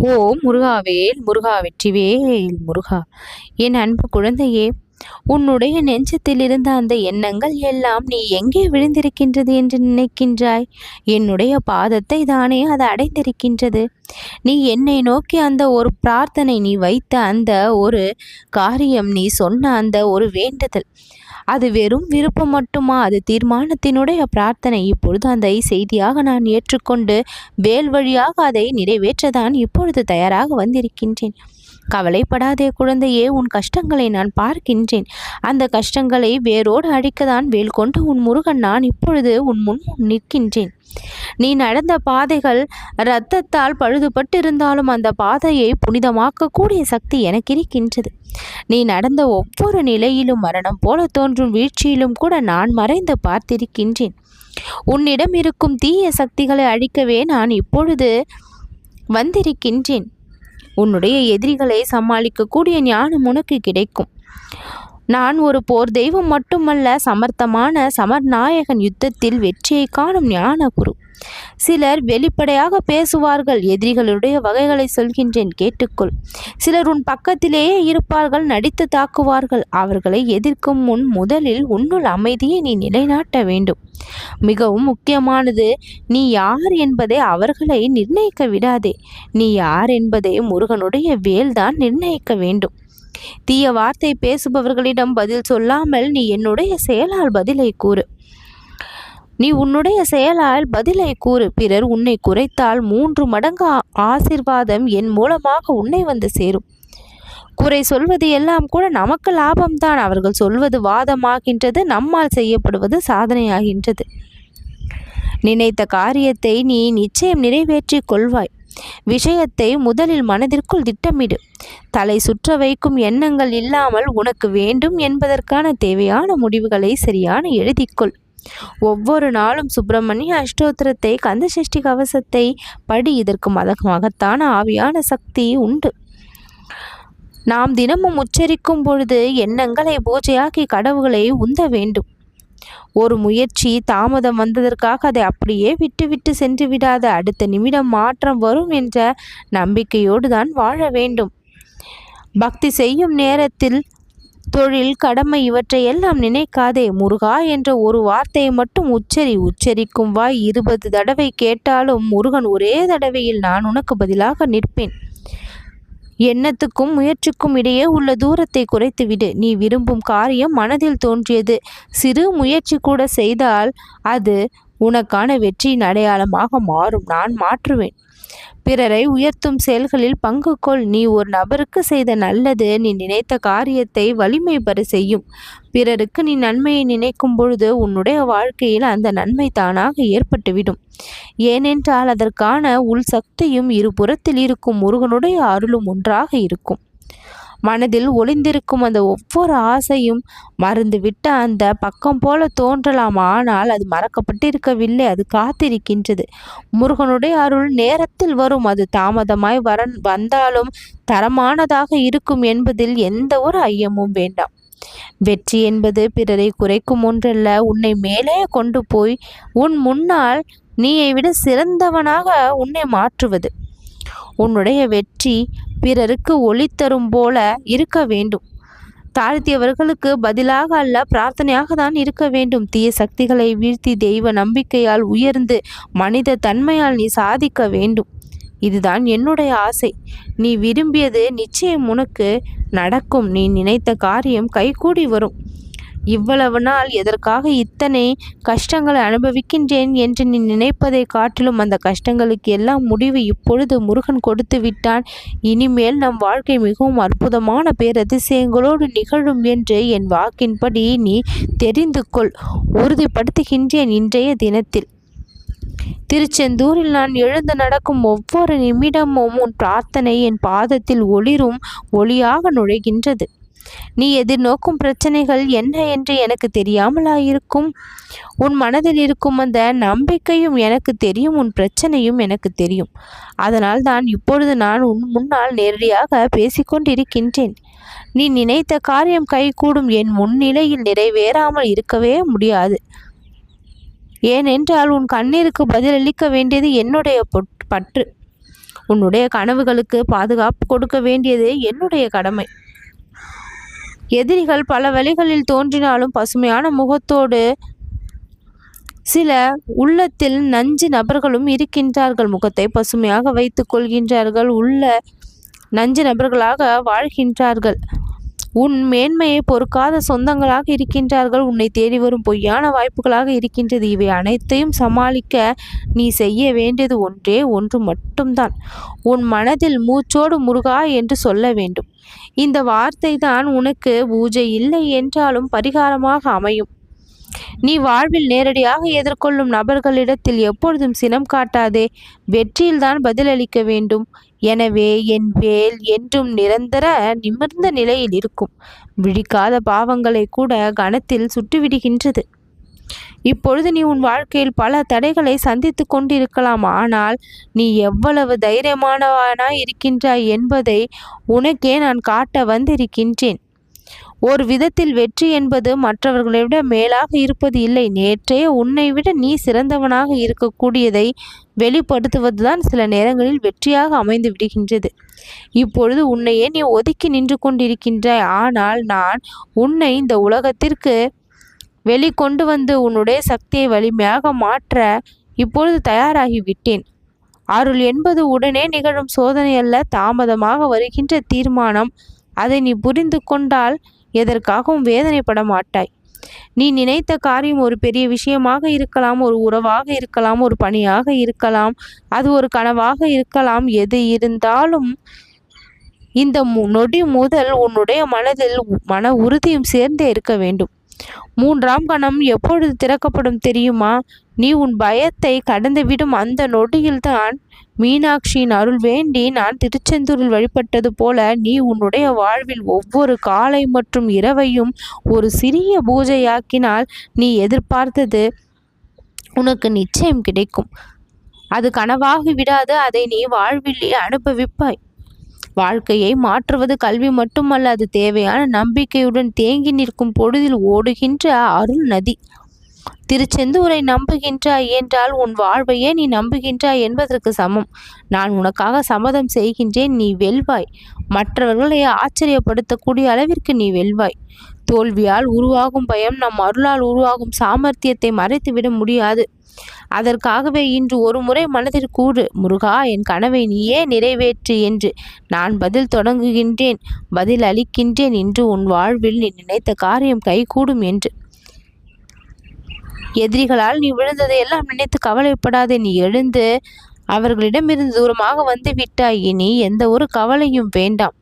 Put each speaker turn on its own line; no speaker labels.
ஓ முருகாவேல் முருகா வெற்றிவேல் முருகா. என் அன்பு குழந்தையே உன்னுடைய நெஞ்சத்தில் இருந்த அந்த எண்ணங்கள் எல்லாம் நீ எங்கே விழுந்திருக்கின்றது என்று நினைக்கின்றாய்? என்னுடைய பாதத்தை தானே அது அடைந்திருக்கின்றது. நீ என்னை நோக்கி அந்த ஒரு பிரார்த்தனை நீ வைத்த அந்த ஒரு காரியம் நீ சொன்ன அந்த ஒரு வேண்டுதல் அது வெறும் விருப்பம் மட்டுமா? அது தீர்மானத்தினுடைய பிரார்த்தனை. இப்பொழுது அந்த செய்தியாக நான் ஏற்றுக்கொண்டு வேல் வழியாக அதை நிறைவேற்றதான் இப்பொழுது தயாராக வந்திருக்கின்றேன். கவலைப்படாதே குழந்தையே உன் கஷ்டங்களை நான் பார்க்கின்றேன். அந்த கஷ்டங்களை வேரோடு அழிக்கதான் வேல் கொண்டு உன் முருகன் நான் இப்பொழுது உன் முன் நிற்கின்றேன். நீ நடந்த பாதைகள் இரத்தத்தால் பழுதுபட்டிருந்தாலும் அந்த பாதையை புனிதமாக்கக்கூடிய சக்தி எனக்கு இருக்கின்றது. நீ நடந்த ஒவ்வொரு நிலையிலும் மரணம் போல தோன்றும் வீழ்ச்சியிலும் கூட நான் மறைந்து பார்த்திருக்கின்றேன். உன்னிடம் இருக்கும் தீய சக்திகளை அழிக்கவே நான் இப்பொழுது வந்திருக்கின்றேன். உன்னுடைய எதிரிகளை சமாளிக்கக்கூடிய ஞானம் உனக்கு கிடைக்கும். நான் ஒரு போர் தெய்வம் மட்டுமல்ல சமர்த்தமான சமர்நாயகன் யுத்தத்தில் வெற்றியை காணும் ஞான குரு சிலர் வெளிப்படையாக பேசுவார்கள் எதிரிகளுடைய வகைகளை சொல்கின்றேன் கேட்டுக்கொள். சிலர் உன் பக்கத்திலேயே இருப்பார்கள் நடித்து தாக்குவார்கள். அவர்களை எதிர்க்கும் முன் முதலில் உன்னுள் அமைதியை நீ நிலைநாட்ட வேண்டும். மிகவும் முக்கியமானது நீ யார் என்பதை அவர்களை நிர்ணயிக்க விடாதே. நீ யார் என்பதை முருகனுடைய வேல்தான் நிர்ணயிக்க வேண்டும். தீய வார்த்தை பேசுபவர்களிடம் பதில் சொல்லாமல் நீ என்னுடைய செயலால் பதிலை கூறு. நீ உன்னுடைய செயலால் பதிலை கூறு. பிறர் உன்னை குறைத்தால் மூன்று மடங்கு ஆசிர்வாதம் என் மூலமாக உன்னை வந்து சேரும். குறை சொல்வது எல்லாம் கூட நமக்கு லாபம்தான். அவர்கள் சொல்வது வாதமாகின்றது நம்மால் செய்யப்படுவது சாதனையாகின்றது. நினைத்த காரியத்தை நீ நிச்சயம் நிறைவேற்றி கொள்வாய். விஷயத்தை முதலில் மனதிற்குள் திட்டமிடு. தலை சுற்ற வைக்கும் எண்ணங்கள் இல்லாமல் உனக்கு வேண்டும் என்பதற்கான தேவையான முடிவுகளை சரியான எழுதிக்கொள் ஒவ்வொரு நாளும் சுப்பிரமணிய அஷ்டோத்திரத்தை கந்த சஷ்டி கவசத்தை படி இதற்கு மத ஆவியான சக்தி உண்டு. நாம் தினமும் உச்சரிக்கும் பொழுது எண்ணங்களை பூஜையாக்கி கடவுளை உந்த வேண்டும். ஒரு முயற்சி தாமதம் வந்ததற்காக அதை அப்படியே விட்டுவிட்டு சென்று விடாத அடுத்த நிமிடம் மாற்றம் வரும் என்ற நம்பிக்கையோடு தான் வாழ வேண்டும். பக்தி செய்யும் நேரத்தில் தொழில் கடமை இவற்றை எல்லாம் நினைக்காதே. முருகா என்ற ஒரு வார்த்தையை மட்டும் உச்சரி உச்சரிக்கும் வாய். இருபது தடவை கேட்டாலும் முருகன் ஒரே தடவையில் நான் உனக்கு பதிலாக நிற்பேன். எண்ணத்துக்கும் முயற்சிக்கும் இடையே உள்ள தூரத்தை குறைத்துவிடு நீ விரும்பும் காரியம் மனதில் தோன்றியது. சிறு முயற்சி கூட செய்தால் அது உனக்கான வெற்றியின் அடையாளமாக மாறும். நான் மாற்றுவேன். பிறரை உயர்த்தும் செயல்களில் பங்கு கொள். நீ ஒரு நபருக்கு செய்த நல்லது நீ நினைத்த காரியத்தை வலிமை பெற செய்யும். பிறருக்கு நீ நன்மையை நினைக்கும் பொழுது உன்னுடைய வாழ்க்கையில் அந்த நன்மை தானாக ஏற்பட்டுவிடும். ஏனென்றால் அதற்கான உள் சக்தியும் இருபுறத்தில் இருக்கும். முருகனுடைய அருளும் ஒன்றாக இருக்கும். மனதில் ஒளிந்திருக்கும் அந்த ஒவ்வொரு ஆசையும் மறந்துவிட்ட அந்த பக்கம் போல தோன்றலாம். ஆனால் அது மறக்கப்பட்டிருக்கவில்லை. அது காத்திருக்கின்றது. முருகனுடைய அருள் நேரத்தில் வரும். அது தாமதமாய் வர வந்தாலும் தரமானதாக இருக்கும் என்பதில் எந்த ஒரு ஐயமும் வேண்டாம். வெற்றி என்பது பிறரை குறைக்கும் ஒன்றல்ல. உன்னை மேலே கொண்டு போய் உன் முன்னால் நீயை விட சிறந்தவனாக உன்னை மாற்றுவது. உன்னுடைய வெற்றி பிறருக்கு ஒளி தரும் போல இருக்க வேண்டும். தாழ்த்தியவர்களுக்கு பதிலாக அல்ல பிரார்த்தனையாக தான் இருக்க வேண்டும். தீய சக்திகளை வீழ்த்தி தெய்வ நம்பிக்கையால் உயர்ந்து மனித தன்மையால் நீ சாதிக்க வேண்டும். இதுதான் என்னுடைய ஆசை. நீ விரும்பியது நிச்சயம் உனக்கு நடக்கும். நீ நினைத்த காரியம் கைகூடி வரும். இவ்வளவு நாள் எதற்காக இத்தனை கஷ்டங்களை அனுபவிக்கின்றேன் என்று நீ நினைப்பதை காட்டிலும் அந்த கஷ்டங்களுக்கு எல்லாம் முடிவு இப்பொழுது முருகன் கொடுத்து விட்டான். இனிமேல் நம் வாழ்க்கை மிகவும் அற்புதமான பேரதிசயங்களோடு நிகழும் என்று என் வாக்கின்படி நீ தெரிந்து கொள். உறுதிப்படுத்துகின்றேன் இன்றைய தினத்தில். திருச்செந்தூரில் நான் எழுந்து நடக்கும் ஒவ்வொரு நிமிடமும் உன் பிரார்த்தனை என் பாதத்தில் ஒளிரும் ஒளியாக நுழைகின்றது. நீ எதிர்நோக்கும் பிரச்சனைகள் என்ன என்று எனக்கு தெரியாமலாயிருக்கும். உன் மனதில் இருக்கும் அந்த நம்பிக்கையும் எனக்கு தெரியும் உன் பிரச்சனையும் எனக்கு தெரியும். அதனால் தான் இப்பொழுது நான் உன் முன்னால் நேரடியாக பேசிக்கொண்டிருக்கின்றேன். நீ நினைத்த காரியம் கைகூடும் என் முன்னிலையில் நிறைவேறாமல் இருக்கவே முடியாது. ஏனென்றால் உன் கண்ணீருக்கு பதிலளிக்க வேண்டியது என்னுடைய பற்று. உன்னுடைய கனவுகளுக்கு பாதுகாப்பு கொடுக்க வேண்டியது என்னுடைய கடமை. எதிரிகள் பல வழிகளில் தோன்றினாலும் பசுமையான முகத்தோடு சில உள்ளத்தில் நஞ்சு நபர்களும் இருக்கின்றார்கள். முகத்தை பசுமையாக வைத்துக் கொள்கின்றார்கள். உள்ள நஞ்சு நபர்களாக வாழ்கின்றார்கள். உன் மேன்மையை பொறுக்காத சொந்தங்களாக இருக்கின்றார்கள். உன்னை தேடி வரும் பொய்யான வாய்ப்புகளாக இருக்கின்றது. இவை அனைத்தையும் சமாளிக்க நீ செய்ய வேண்டியது ஒன்றே ஒன்று மட்டும்தான். உன் மனதில் மூச்சோடு முருகா என்று சொல்ல வேண்டும். இந்த வார்த்தை தான் உனக்கு பூஜை இல்லை என்றாலும் பரிகாரமாக அமையும். நீ வாழ்வில் நேரடியாக எதிர்கொள்ளும் நபர்களிடத்தில் எப்பொழுதும் சினம் காட்டாதே. வெற்றியில்தான் பதிலளிக்க வேண்டும். எனவே என் வேல் என்றும் நிரந்தர நிமிர்ந்த நிலையில் இருக்கும். விழிக்காத பாவங்களை கூட கணத்தில் சுட்டுவிடுகின்றது. இப்பொழுது நீ உன் வாழ்க்கையில் பல தடைகளை சந்தித்து கொண்டிருக்கலாம். ஆனால் நீ எவ்வளவு தைரியமானவனாய் இருக்கின்றாய் என்பதை உனக்கே நான் காட்ட வந்திருக்கின்றேன். ஒரு விதத்தில் வெற்றி என்பது மற்றவர்களை விட மேலாக இருப்பது இல்லை. நேற்றே உன்னை விட நீ சிறந்தவனாக இருக்கக்கூடியதை வெளிப்படுத்துவதுதான் சில நேரங்களில் வெற்றியாக அமைந்து விடுகின்றது. இப்பொழுது உன்னையே நீ ஒதுக்கி நின்று கொண்டிருக்கின்றாய். ஆனால் நான் உன்னை இந்த உலகத்திற்கு வெளிக்கொண்டு வந்து உன்னுடைய சக்தியை வலிமையாக மாற்ற இப்பொழுது தயாராகிவிட்டேன். அருள் என்பது உடனே நிகழும் சோதனை அல்ல தாமதமாக வருகின்ற தீர்மானம் அதை நீ புரிந்து கொண்டால் எதற்காகவும் வேதனைப்பட மாட்டாய். நீ நினைத்த காரியம் ஒரு பெரிய விஷயமாக இருக்கலாம் ஒரு உறவாக இருக்கலாம் ஒரு பணியாக இருக்கலாம் அது ஒரு கனவாக இருக்கலாம். எது இருந்தாலும் இந்த நொடி முதல் உன்னுடைய மனதில் மன உறுதியும் சேர்ந்தே இருக்க வேண்டும். மூன்றாம் கணம் எப்பொழுது திறக்கப்படும் தெரியுமா? நீ உன் பயத்தை கடந்துவிடும் அந்த நொடியில்தான் மீனாட்சியின் அருள் வேண்டி நான் திருச்செந்தூரில் வழிபட்டது போல நீ உன்னுடைய வாழ்வில் ஒவ்வொரு காலை மற்றும் இரவையும் ஒரு சிறிய பூஜையாக்கினால் நீ எதிர்பார்த்தது உனக்கு நிச்சயம் கிடைக்கும். அது கனவாகி விடாது அதை நீ வாழ்விலே அனுபவிப்பாய். வாழ்க்கையை மாற்றுவது கல்வி மட்டுமல்ல அது தேவையான நம்பிக்கையுடன் தேங்கி நிற்கும் பொழுதில் ஓடுகின்ற அருள் நதி திருச்செந்தூரை நம்புகின்றாய் என்றால் உன் வாழ்வையே நீ நம்புகின்றாய் என்பதற்கு சமம். நான் உனக்காக சம்மதம் செய்கின்றேன் நீ வெல்வாய். மற்றவர்களை ஆச்சரியப்படுத்தக்கூடிய அளவிற்கு நீ வெல்வாய். தோல்வியால் உருவாகும் பயம் நம் அருளால் உருவாகும் சாமர்த்தியத்தை மறைத்துவிட முடியாது. அதற்காகவே இன்று ஒரு முறை மனதில் கூறு முருகா என் கனவை நீயே நிறைவேற்று என்று நான் பதில் தொடங்குகின்றேன் பதில் அளிக்கின்றேன் என்று உன் வாழ்வில் நீ நினைத்த காரியம் கைகூடும் என்று. எதிரிகளால் நீ விழுந்ததை எல்லாம் நினைத்து கவலைப்படாதே. நீ எழுந்து அவர்களிடமிருந்து தூரமாக வந்து விட்டாய். இனி எந்த ஒரு கவலையும் வேண்டாம்.